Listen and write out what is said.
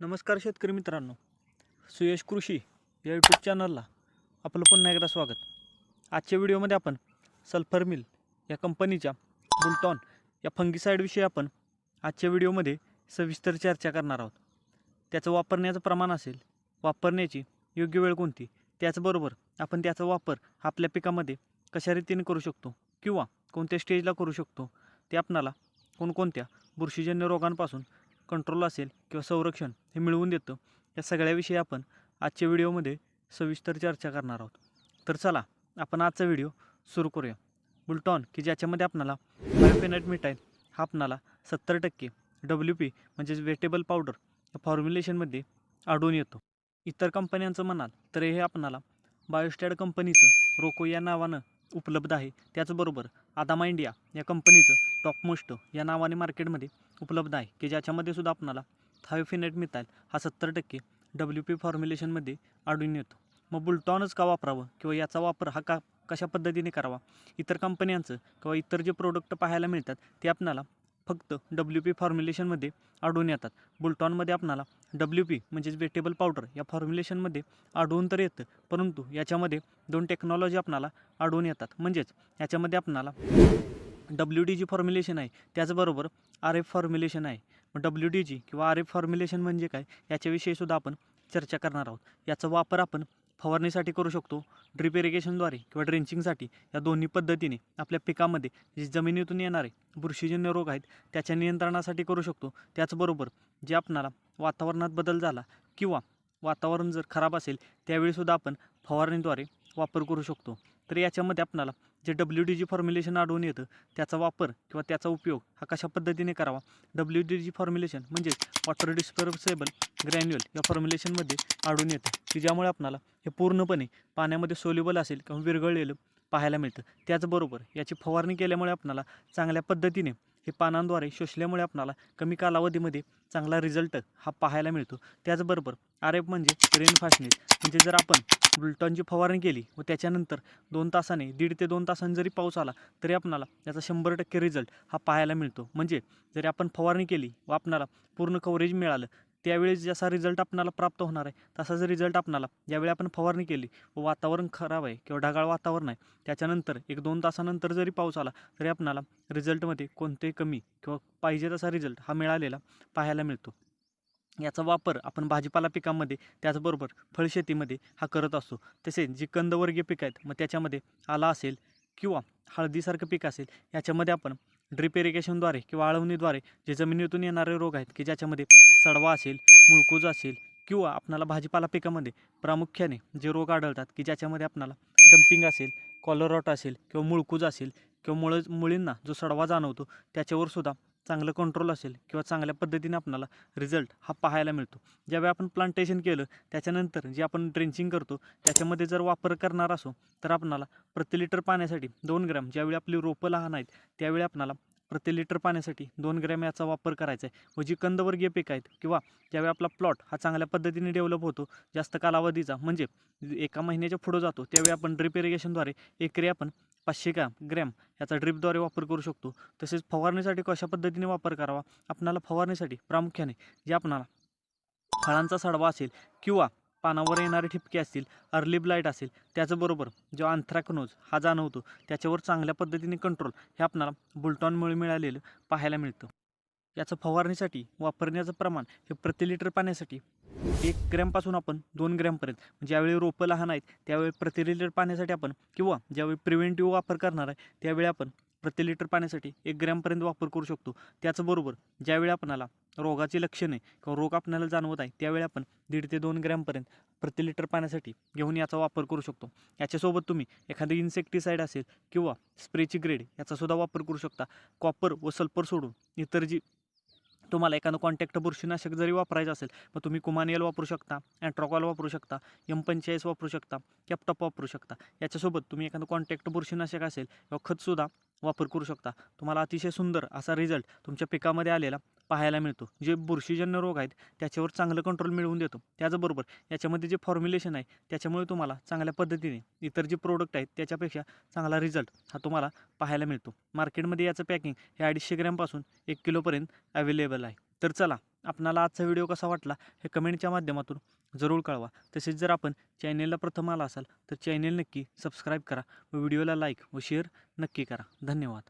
नमस्कार शेतकरी मित्रांनो. सुयश कृषी या यूट्यूब चॅनलला आपलं पुन्हा एकदा स्वागत. आजच्या व्हिडिओमध्ये आपण सल्फर मिल या कंपनीच्या बुलटॉन या फंगीसाईडविषयी आपण आजच्या व्हिडिओमध्ये सविस्तर चर्चा करणार आहोत. त्याचं वापरण्याचं प्रमाण असेल वापरण्याची योग्य वेळ कोणती त्याचबरोबर आपण त्याचा वापर आपल्या पिकामध्ये कशा रीतीने करू शकतो किंवा कोणत्या स्टेजला करू शकतो ते आपणाला कोणकोणत्या बुरशीजन्य रोगांपासून कंट्रोल असेल किंवा संरक्षण हे मिळवून देतं. या सगळ्याविषयी आपण आजच्या व्हिडिओमध्ये सविस्तर चर्चा करणार आहोत. तर चला आपण आजचा व्हिडिओ सुरू करूया. बुलटॉन की ज्याच्यामध्ये आपणाला बायोपेनाइट मिठाईल हा आपणाला सत्तर टक्के डब्ल्यू पी म्हणजेच वेटेबल पावडर या फॉर्म्युलेशनमध्ये आढळून येतो. इतर कंपन्यांचं म्हणाल तर हे आपणाला बायोस्टॅड कंपनीचं रोको या नावानं उपलब्ध आहे. त्याचबरोबर आदामा इंडिया या कंपनीचं टॉपमोस्ट या नावाने मार्केटमध्ये उपलब्ध आहे की ज्याच्यामध्ये सुद्धा आपणाला थायोफिनेट मिथाईल हा सत्तर टक्के डब्ल्यू पी फॉर्म्युलेशनमध्ये आढळून येतो. मग बुलटॉनच का वापरावं किंवा याचा वापर हा का कशा पद्धतीने करावा? इतर कंपन्यांचं किंवा इतर जे प्रोडक्ट पाहायला मिळतात ते आपणाला फक्त डब्ल्यू पी फॉर्म्युलेशनमध्ये आढळून येतात. बुलटॉनमध्ये आपणाला डब्ल्यू पी म्हणजेच वेटेबल पावडर या फॉर्म्युलेशनमध्ये आढळून तर येतं परंतु याच्यामध्ये दोन टेक्नॉलॉजी आपणाला आढळून येतात. म्हणजेच याच्यामध्ये आपणाला डब्ल्यू डी जी फॉर्म्युलेशन आहे त्याचबरोबर आर एफ फॉर्म्युलेशन आहे. मग डब्ल्यू डी जी किंवा आर एफ फॉर्म्युलेशन म्हणजे काय? याच्याविषयी सुद्धा आपण चर्चा करणार आहोत. याचा वापर आपण फवारणीसाठी करू शकतो. ड्रिप इरिगेशनद्वारे किंवा ड्रेंचिंगसाठी या दोन्ही पद्धतीने आपल्या पिकामध्ये जे जमिनीतून येणारे बुरशीजन्य रोग आहेत त्याच्या नियंत्रणासाठी करू शकतो. त्याचबरोबर जे आपणाला वातावरणात बदल झाला किंवा वातावरण जर खराब असेल त्यावेळीसुद्धा आपण फवारणीद्वारे वापर करू शकतो. तर याच्यामध्ये आपणाला J W D G formulation आढळून येतं त्याचा वापर किंवा त्याचा उपयोग हा कशा पद्धतीने करावा? डब्ल्यू डी जी फॉर्म्युलेशन म्हणजेच वॉटर डिस्पर्सेबल ग्रॅन्युअल या फॉर्म्युलेशनमध्ये आढळून येतं की ज्यामुळे आपणाला हे पूर्णपणे पाण्यामध्ये सोल्युबल असेल किंवा विरघळलेलं पाहायला मिळतं. त्याचबरोबर याची फवारणी केल्यामुळे आपणाला चांगल्या पद्धतीने हे पानांद्वारे शोषल्यामुळे आपणाला कमी कालावधीमध्ये चांगला रिझल्ट हा पाहायला मिळतो. त्याचबरोबर आर एफ म्हणजे रेन फास्टनेस म्हणजे जर आपण बुलटॉनची फवारणी केली व त्याच्यानंतर दोन तासाने दीड ते दोन तासांनी जरी पाऊस आला तरी आपणाला याचा शंभर टक्के रिझल्ट हा पाहायला मिळतो. म्हणजे जरी आपण फवारणी केली व आपणाला पूर्ण कव्हरेज मिळालं त्यावेळी जसा रिझल्ट आपणाला प्राप्त होणार आहे तसाच रिझल्ट आपणाला ज्यावेळी आपण फवारणी केली व वातावरण खराब आहे किंवा ढगाळ वातावरण आहे त्याच्यानंतर एक दोन तासानंतर जरी पाऊस आला तरी आपणाला रिझल्टमध्ये कोणतेही कमी किंवा पाहिजे तसा रिझल्ट हा मिळालेला पाहायला मिळतो. याचा वापर आपण भाजीपाला पिकांमध्ये त्याचबरोबर फळशेतीमध्ये हा करत असतो. तसेच जी कंदवर्गीय पिकं आहेत मग त्याच्यामध्ये आला असेल किंवा हळदीसारखं पीक असेल याच्यामध्ये आपण ड्रिप इरिगेशनद्वारे किंवा आळवणीद्वारे जे जमिनीतून येणारे रोग आहेत की ज्याच्यामध्ये सडवा असेल मुळकूज असेल किंवा आपणाला भाजीपाला पिकामध्ये प्रामुख्याने जे रोग आढळतात की ज्याच्यामध्ये आपणाला डम्पिंग असेल कॉलरॉट असेल किंवा मुळकूज असेल किंवा मुळ मुळींना जो सडवा जाणवतो त्याच्यावर सुद्धा चांगलं कंट्रोल असेल किंवा चांगल्या पद्धतीने आपणाला रिझल्ट हा पाहायला मिळतो. ज्यावेळी आपण प्लांटेशन केलं त्याच्यानंतर जे आपण ड्रेंचिंग करतो त्याच्यामध्ये जर वापर करणार असो तर आपणाला प्रति लिटर पाण्यासाठी दोन ग्रॅम ज्यावेळी आपली रोपं लहान आहेत त्यावेळी आपणाला प्रति लिटर पाण्यासाठी दोन ग्रॅम याचा वापर करायचा आहे. व जी कंदवर्गीय पिकं आहेत किंवा ज्यावेळी आपला प्लॉट हा चांगल्या पद्धतीने डेव्हलप होतो जास्त कालावधीचा म्हणजे एका महिन्याच्या पुढं जातो त्यावेळी आपण ड्रिप इरिगेशनद्वारे एकरी आपण पाचशे ग्रॅम ग्रॅम याचा ड्रिपद्वारे वापर करू शकतो. तसेच फवारणीसाठी कशा पद्धतीने वापर करावा? आपणाला फवारणीसाठी प्रामुख्याने जे आपणाला फळांचा सडवा असेल किंवा पानावर येणारे ठिपके असतील अर्ली ब्लाईट असेल त्याचबरोबर जो आंथ्रॅकनोज हा जाणवतो त्याच्यावर चांगल्या पद्धतीने कंट्रोल हे आपणाला बुलटॉनमुळे मिळालेलं पाहायला मिळतं. याचं फवारणीसाठी वापरण्याचं प्रमाण हे प्रति लिटर पाण्यासाठी एक ग्रॅमपासून आपण दोन ग्रॅमपर्यंत म्हणजे ज्यावेळी रोपं लहान आहेत त्यावेळी प्रति लिटर पाण्यासाठी आपण किंवा ज्यावेळी प्रिव्हेंटिव्ह वापर करणार आहे त्यावेळी आपण प्रति लिटर पाण्यासाठी एक ग्रॅमपर्यंत वापर करू शकतो. त्याचबरोबर ज्यावेळी आपणाला रोगाची लक्षणे किंवा रोग आपल्याला जाणवत आहे त्यावेळी आपण दीड ते दोन ग्रॅमपर्यंत प्रति लिटर पाण्यासाठी घेऊन याचा वापर करू शकतो. याच्यासोबत तुम्ही एखादी इन्सेक्टिसाईड असेल किंवा स्प्रेची ग्रेड याचासुद्धा वापर करू शकता. कॉपर व सल्फर सोडून इतर जी तुम्हाला एखादं कॉन्टॅक्ट बुरशीनाशक जरी वापरायचं असेल मग तुम्ही कुमानियल वापरू शकता अँट्रॉकॉल वापरू शकता एम पंचेचाळीस वापरू शकता कॅपटॉप वापरू शकता. याच्यासोबत तुम्ही एखादं कॉन्टॅक्ट बुरशीनाशक असेल किंवा खतसुद्धा वापर करू शकता. तुम्हाला अतिशय सुंदर असा रिझल्ट तुमच्या पिकामध्ये आलेला पाहायला मिळतो. जे बुरशीजन्य रोग आहेत त्याच्यावर चांगलं कंट्रोल मिळवून देतो. त्याचबरोबर याच्यामध्ये जे फॉर्म्युलेशन आहे त्याच्यामुळे तुम्हाला चांगल्या पद्धतीने इतर जे प्रोडक्ट आहेत त्याच्यापेक्षा चांगला रिझल्ट हा तुम्हाला पाहायला मिळतो. मार्केटमध्ये याचं पॅकिंग हे अडीचशे ग्रॅमपासून एक किलोपर्यंत अवेलेबल आहे. तर चला आपणाला आजचा व्हिडिओ कसा वाटला हे कमेंटच्या माध्यमातून जरूर कळवा. तसेच जर आपण चॅनेलला प्रथम आला असाल तर चॅनेल नक्की सबस्क्राईब करा व व्हिडिओला लाईक व शेअर नक्की करा. धन्यवाद.